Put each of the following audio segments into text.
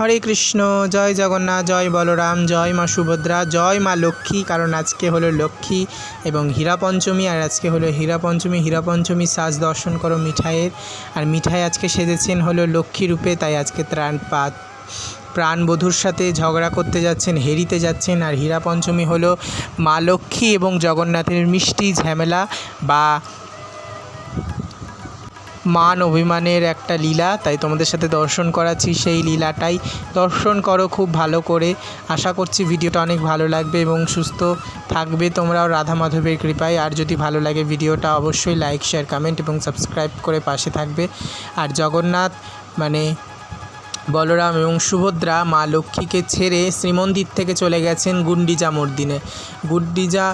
হরে কৃষ্ণ, জয় জগন্নাথ, জয় বলরাম, জয় মা সুভদ্রা, জয় মা লক্ষ্মী, কারণ আজকে হলো লক্ষ্মী এবং হীরা পঞ্চমী, আর আজকে হলো হীরা পঞ্চমী। হীরা পঞ্চমী সাজ দর্শন করো মিঠাইয়ের। আর মিঠাই আজকে সেজেছেন হলো লক্ষ্মী রূপে, তাই আজকে ত্রাণ পাত প্রাণবধূর সাথে ঝগড়া করতে যাচ্ছেন, হেরিতে যাচ্ছেন। আর হীরা পঞ্চমী হলো মা লক্ষ্মী এবং জগন্নাথের মিষ্টি ঝামেলা বা মান অভিমানের একটা লীলা, তাই তোমাদের সাথে দর্শন করাচ্ছি সেই লীলাটাই। দর্শন করো খুব ভালো করে। আশা করছি ভিডিওটা অনেক ভালো লাগবে এবং সুস্থ থাকবে তোমরাও রাধা মাধবের কৃপায়। আর যদি ভালো লাগে ভিডিওটা, অবশ্যই লাইক শেয়ার কমেন্ট এবং সাবস্ক্রাইব করে পাশে থাকবে। আর জগন্নাথ মানে বলরাম এবং সুভদ্রা মা লক্ষ্মীকে ছেড়ে শ্রীমন্দির থেকে চলে গেছেন গুন্ডিজা মর্দিনে। গুন্ডিজা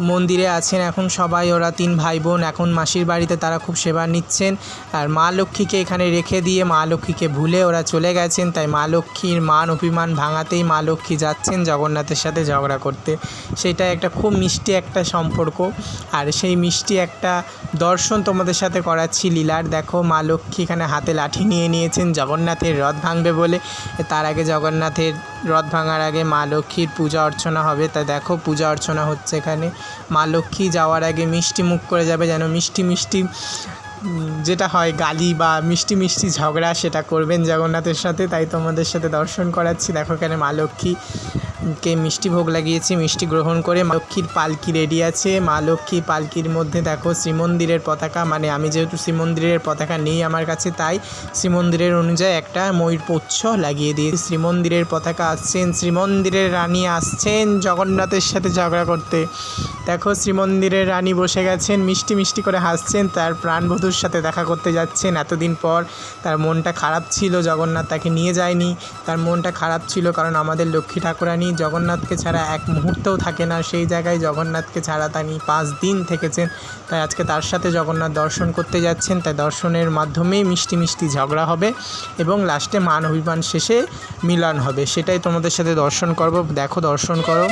মন্দিরে আছেন এখন সবাই, ওরা তিন ভাই বোন এখন মাসির বাড়িতে তারা খুব সেবা নিচ্ছেন। আর মা লক্ষ্মীকে এখানে রেখে দিয়ে মা লক্ষ্মীকে ভুলে ওরা চলে গেছেন। তাই মা লক্ষ্মীর মান অভিমান ভাঙাতেই মা লক্ষ্মী যাচ্ছেন জগন্নাথের সাথে ঝগড়া করতে। সেটা একটা খুব মিষ্টি একটা সম্পর্ক। আর সেই মিষ্টি একটা দর্শন তোমাদের সাথে করাচ্ছি লীলার। দেখো, মা লক্ষ্মী এখানে হাতে লাঠি নিয়ে নিয়েছেন। জগন্নাথের রথ ভাঙবে বলে। তার আগে জগন্নাথের রথ ভাঙার আগে মা লক্ষ্মীর পূজা অর্চনা হবে। তা দেখো, পূজা অর্চনা হচ্ছে এখানে। মা লক্ষ্মী যাওয়ার আগে মিষ্টি মুখ করে যাবে যেন মিষ্টি মিষ্টি যেটা হয় গালি বা মিষ্টি মিষ্টি ঝগড়া, সেটা করবেন জগন্নাথের সাথে। তাই তোমাদের সাথে দর্শন করাচ্ছি। দেখো এখানে মা লক্ষ্মীকে মিষ্টি ভোগ লাগিয়েছি, মিষ্টি গ্রহণ করে মা লক্ষ্মীর পালকি রেডি আছে। মা লক্ষ্মী পালকির মধ্যে দেখো শ্রীমন্দিরের পতাকা মানে আমি যেহেতু শ্রীমন্দিরের পতাকা নেই আমার কাছে, তাই শ্রীমন্দিরের অনুযায়ী একটা ময়ূর পুচ্ছ লাগিয়ে দিয়েছি। শ্রীমন্দিরের পতাকা আসছেন, শ্রীমন্দিরের রানী আসছেন জগন্নাথের সাথে ঝগড়া করতে। দেখো শ্রীমন্দিরের রানী বসে গেছেন, মিষ্টি মিষ্টি করে হাসছেন, তার প্রাণবধূর সাথে দেখা করতে যাচ্ছেন। এতদিন পর তার মনটা খারাপ ছিল, জগন্নাথ তাকে নিয়ে যায়নি। তার মনটা খারাপ ছিল কারণ আমাদের লক্ষ্মী ঠাকুরানী জগন্নাথকে ছাড়া এক মুহূর্তও থাকে না। সেই জায়গায় জগন্নাথকে ছাড়া তিনি পাঁচ দিন থেকেছেন। তাই আজকে তার সাথে জগন্নাথ দর্শন করতে যাচ্ছেন। তাই দর্শনের মাধ্যমেই মিষ্টি মিষ্টি ঝগড়া হবে এবং লাস্টে মান অভিমান শেষে মিলন হবে। সেটাই তোমাদের সাথে দর্শন করব। দেখো, দর্শন করো।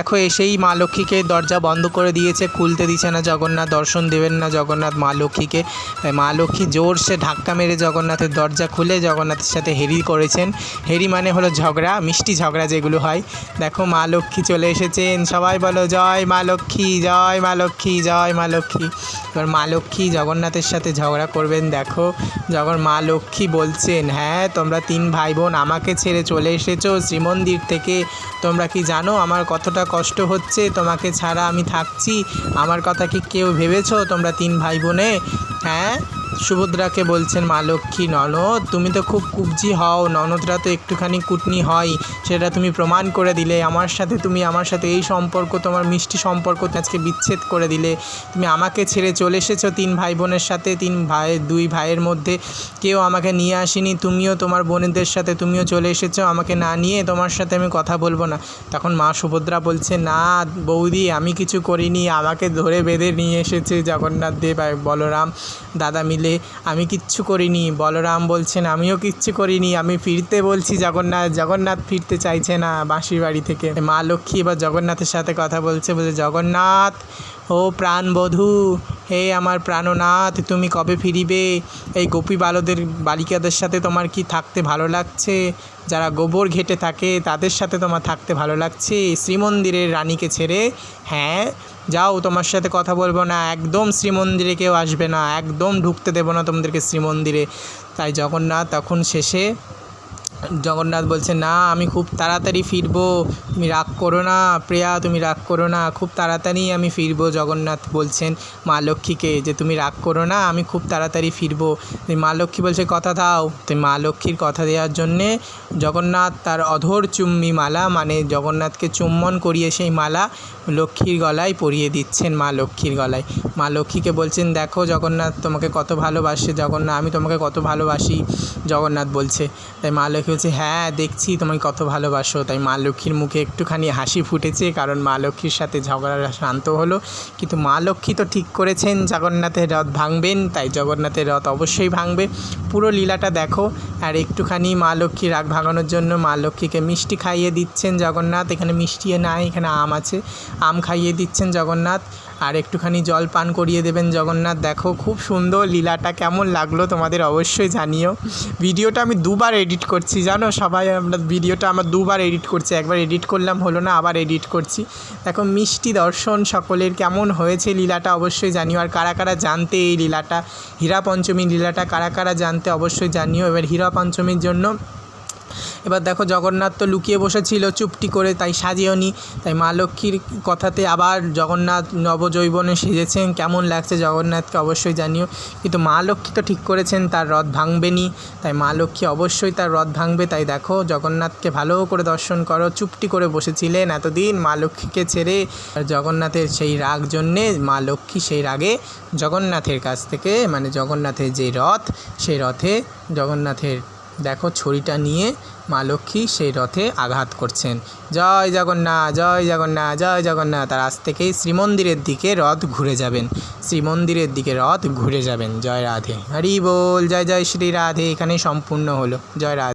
দেখো, এসেই মা লক্ষ্মীকে দরজা বন্ধ করে দিয়েছে, খুলতে দিছে না জগন্নাথ, দর্শন দেবেন না জগন্নাথ মা লক্ষ্মীকে। মা লক্ষ্মী জোরসে ধাক্কা মেরে জগন্নাথের দরজা খুলে জগন্নাথের সাথে হেরি করেছেন। হেরি মানে হলো ঝগড়া, মিষ্টি ঝগড়া যেগুলো হয়। দেখো, মা লক্ষ্মী চলে এসেছেন, সবাই বলো জয় মা লক্ষ্মী, জয় মা লক্ষ্মী, জয় মা লক্ষ্মী। এবার মা লক্ষ্মী জগন্নাথের সাথে ঝগড়া করবেন, দেখো। যখন মা লক্ষ্মী বলছেন হ্যাঁ তোমরা তিন ভাই বোন আমাকে ছেড়ে চলে এসেছ শ্রীমন্দির থেকে, তোমরা কি জানো আমার কতটা কষ্ট হচ্ছে, তোমাকে ছাড়া আমি থাকছি। আমার কথা কি কেউ ভেবেছো? তোমরা তিন ভাই বোনে হ্যাঁ? সুভদ্রাকে বলছেন, মা লক্ষ্মী, ননদ, তুমি তো খুব কুবজি হও। ননদরা তো একটুখানি কুটনি হয়। সেটা তুমি প্রমাণ করে দিলে। আমার সাথে তুমি আমার সাথে এই সম্পর্ক, তোমার মিষ্টি সম্পর্ক আজকে বিচ্ছেদ করে দিলে। তুমি আমাকে ছেড়ে চলে এসেছ তিন ভাই বোনের সাথে। তিন ভাই, দুই ভাইয়ের মধ্যে কেউ আমাকে নিয়ে আসেনি। তুমিও তোমার বোনেদের সাথে তুমিও চলে এসেছ। আমাকে না নিয়ে তোমার সাথে আমি কথা বলব না। তখন মা সুভদ্রা বলছে, না, বৌদি, আমি কিছু করিনি। আমাকে ধরে বেঁধে নিয়ে এসেছে জগন্নাথ দেব বলরাম। দাদা মিলে আমি কিচ্ছু করিনি। বলরাম বলছেন, আমিও কিচ্ছু করিনি। আমি ফিরতে বলছি জগন্নাথ জগন্নাথ ফিরতে চাইছে না বাঁশির বাড়ি থেকে। মা লক্ষ্মী এবার জগন্নাথের সাথে কথা বলছে বলছে জগন্নাথ, ও প্রাণবধূ, হে আমার প্রাণনাথ, তুমি কবে ফিরিবে? এই গোপী বালদের, বালিকাদের সাথে তোমার কি থাকতে ভালো লাগছে? যারা গোবর ঘেটে থাকে, তাদের সাথে তোমার থাকতে ভালো লাগছে? শ্রীমন্দিরের রানীকে ছেড়ে? হ্যাঁ যাও, তোমার সাথে কথা বলব না। একদম শ্রীমন্দিরে কেউ আসবে না। একদম ঢুকতে দেবো না তোমাদেরকে শ্রীমন্দিরে। তাই জগন্নাথ তখন শেষে জগন্নাথ বলছে, না, আমি খুব তাড়াতাড়ি ফিরবো। তুমি রাগ করো না, প্রিয়া, তুমি রাগ করো না, খুব তাড়াতাড়ি আমি ফিরবো, জগন্নাথ বলছেন মা লক্ষ্মীকে, যে তুমি রাগ করো না, আমি খুব তাড়াতাড়ি ফিরবো। মা লক্ষ্মী বলছে, কথা দাও। তো মা লক্ষ্মীর কথা দেওয়ার জন্যে জগন্নাথ তার অধর চুম্বি মালা মানে জগন্নাথকে চুম্বন করিয়ে সেই মালা লক্ষ্মীর গলায় পরিয়ে দিচ্ছেন মা লক্ষ্মীর গলায়। মা লক্ষ্মীকে বলছেন, দেখো জগন্নাথ তোমাকে কত ভালোবাসে, জগন্নাথ, আমি তোমাকে কত ভালোবাসি, জগন্নাথ বলছে। তাই মা লক্ষ্মী বলছে হ্যাঁ দেখছি তোমায় কত ভালোবাসো। তাই মা লক্ষ্মীর মুখে একটুখানি হাসি ফুটেছে, কারণ মা লক্ষ্মীর সাথে ঝগড়া শান্ত হলো। কিন্তু মা লক্ষ্মী তো ঠিক করেছেন, জগন্নাথের রথ ভাঙবেন, তাই জগন্নাথের রথ অবশ্যই ভাঙবে। পুরো লীলাটা দেখো, আর একটুখানি মা লক্ষ্মী রাগ ভাঙানোর জন্য মা লক্ষ্মীকে মিষ্টি খাইয়ে দিচ্ছেন জগন্নাথ। এখানে মিষ্টি নাই, এখানে আম আছে। আম খাইয়ে দিচ্ছেন জগন্নাথ। আর একটুখানি জল পান করিয়ে দেবেন জগন্নাথ। দেখো, খুব সুন্দর লীলাটা, কেমন লাগল তোমাদের অবশ্যই জানিও। ভিডিওটা আমি দুবার এডিট করছি, জানো? সবাই আমরা ভিডিওটা আমার দুবার এডিট করছি। একবার এডিট করলাম, হলো না, আবার এডিট করছি। দেখো, মিষ্টি দর্শন সকলের কেমন হয়েছে লীলাটা অবশ্যই জানিও। আর কারা কারা জানতে এই লীলাটা, হীরা পঞ্চমী লীলাটা, কারা কারা জানতে অবশ্যই জানিও। এবার হীরা পঞ্চমীর জন্য এবার দেখো জগন্নাথ তো লুকিয়ে বসেছিল, চুপটি করে তাই সাজিয়েও নি। তাই মা লক্ষ্মীর কথাতে আবার জগন্নাথ নবজৈবনে সেজেছেন। কেমন লাগছে জগন্নাথকে অবশ্যই জানিও। কিন্তু মা লক্ষ্মী তো ঠিক করেছেন, তার রথ ভাঙবেনি। তাই মা লক্ষ্মী অবশ্যই তার রথ ভাঙবে। তাই দেখো জগন্নাথকে ভালো করে দর্শন করো। চুপটি করে বসেছিলেন এতদিন মা লক্ষ্মীকে ছেড়ে। আর জগন্নাথের সেই রাগ জন্যে মা লক্ষ্মী সেই রাগে জগন্নাথের কাছ থেকে মানে জগন্নাথের যে রথ, সেই রথে জগন্নাথের দেখো ছড়িটা নিয়ে মা লক্ষ্মী সেই রথে আঘাত করছেন। জয় জগন্নাথ জয় জগন্নাথ জয় জগন্নাথ আর আজ থেকেই শ্রীমন্দিরের দিকে রথ ঘুরে যাবেন। শ্রীমন্দিরের দিকে রথ ঘুরে যাবেন। জয় রাধে। হরি বল। জয় জয় শ্রী রাধে। এখানেই সম্পূর্ণ হলো। জয় রাধে।